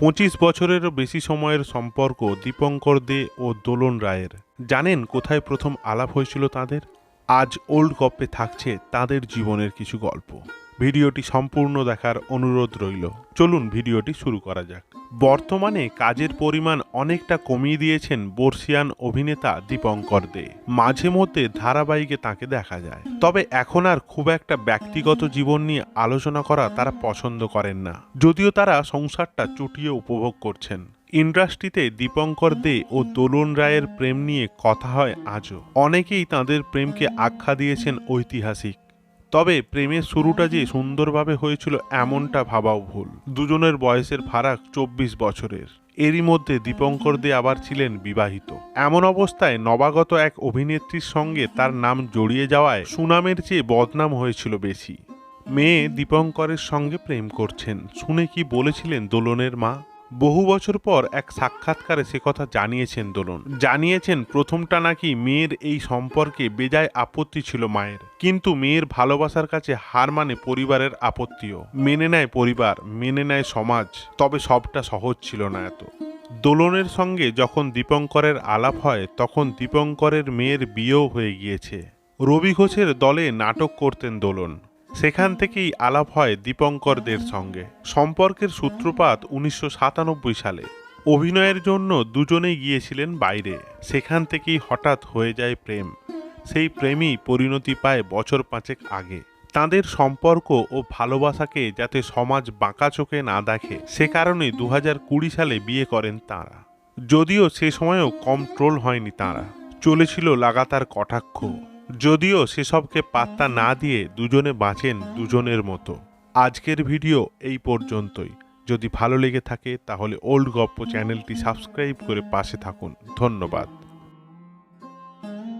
পঁচিশ বছরেরও বেশি সময়ের সম্পর্ক দীপঙ্কর দে ও দোলন রায়ের। জানেন কোথায় প্রথম আলাপ হয়েছিল তাদের? আজ ওল্ড কপে থাকছে তাদের জীবনের কিছু গল্প। ভিডিওটি সম্পূর্ণ দেখার অনুরোধ রইল। চলুন ভিডিওটি শুরু করা যাক। বর্তমানে কাজের পরিমাণ অনেকটা কমিয়ে দিয়েছেন বর্ষিয়ান অভিনেতা দীপঙ্কর দে। মাঝে মধ্যে ধারাবাহিকে তাকে দেখা যায়। তবে এখন আর খুব একটা ব্যক্তিগত জীবন নিয়ে আলোচনা করা তারা পছন্দ করেন না। যদিও তারা সংসারটা চুটিয়ে উপভোগ করছেন। ইন্ডাস্ট্রিতে দীপঙ্কর দে ও দোলন রায়ের প্রেম নিয়ে কথা হয় আজও। অনেকেই তাদের প্রেমকে আখ্যা দিয়েছেন ঐতিহাসিক। তবে প্রেমের শুরুটা যে সুন্দরভাবে হয়েছিল এমনটা ভাবাও ভুল। দুজনের বয়সের ফারাক চব্বিশ বছরের। এরই মধ্যে দীপঙ্কর দে আবার ছিলেন বিবাহিত। এমন অবস্থায় নবাগত এক অভিনেত্রীর সঙ্গে তার নাম জড়িয়ে যাওয়ায় সুনামের চেয়ে বদনাম হয়েছিল বেশি। মেয়ে দীপঙ্করের সঙ্গে প্রেম করছেন। শুনে কি বলেছিলেন দোলনের মা? বহু বছর পর এক সাক্ষাৎকারে সে কথা জানিয়েছেন দোলন। জানিয়েছেন প্রথমটা নাকি মেয়ের এই সম্পর্কে বেজায় আপত্তি ছিল মায়ের। কিন্তু মেয়ের ভালোবাসার কাছে হার মানে পরিবারের আপত্তিও। মেনে নেয় পরিবার, মেনে নেয় সমাজ, তবে সবটা সহজ ছিল না এত। দোলনের সঙ্গে যখন দীপঙ্করের আলাপ হয়, তখন দীপঙ্করের মেয়ের বিয়েও হয়ে গিয়েছে। রবি ঘোষের দলে নাটক করতেন দোলন। সেখান থেকেই আলাপ হয় দীপঙ্করদের সঙ্গে। সম্পর্কের সূত্রপাত উনিশশো সাতানব্বই সালে। অভিনয়ের জন্য দুজনেই গিয়েছিলেন বাইরে। সেখান থেকেই হঠাৎ হয়ে যায় প্রেম। সেই প্রেমই পরিণতি পায় বছর পাঁচেক আগে। তাদের সম্পর্ক ও ভালোবাসাকে যাতে সমাজ বাঁকা চোখে না দেখে, সে কারণে দু সালে বিয়ে করেন তাঁরা। যদিও সে সময়ও কম ট্রোল হয়নি তাঁরা। চলেছিল লাগাতার কটাক্ষ। যদিও সেসবকে পাত্তা না দিয়ে দুজনে বাঁচেন দুজনের মতো। আজকের ভিডিও এই পর্যন্তই। যদি ভালো লেগে থাকে তাহলে ওল্ড গপ্প চ্যানেলটি সাবস্ক্রাইব করে পাশে থাকুন। ধন্যবাদ।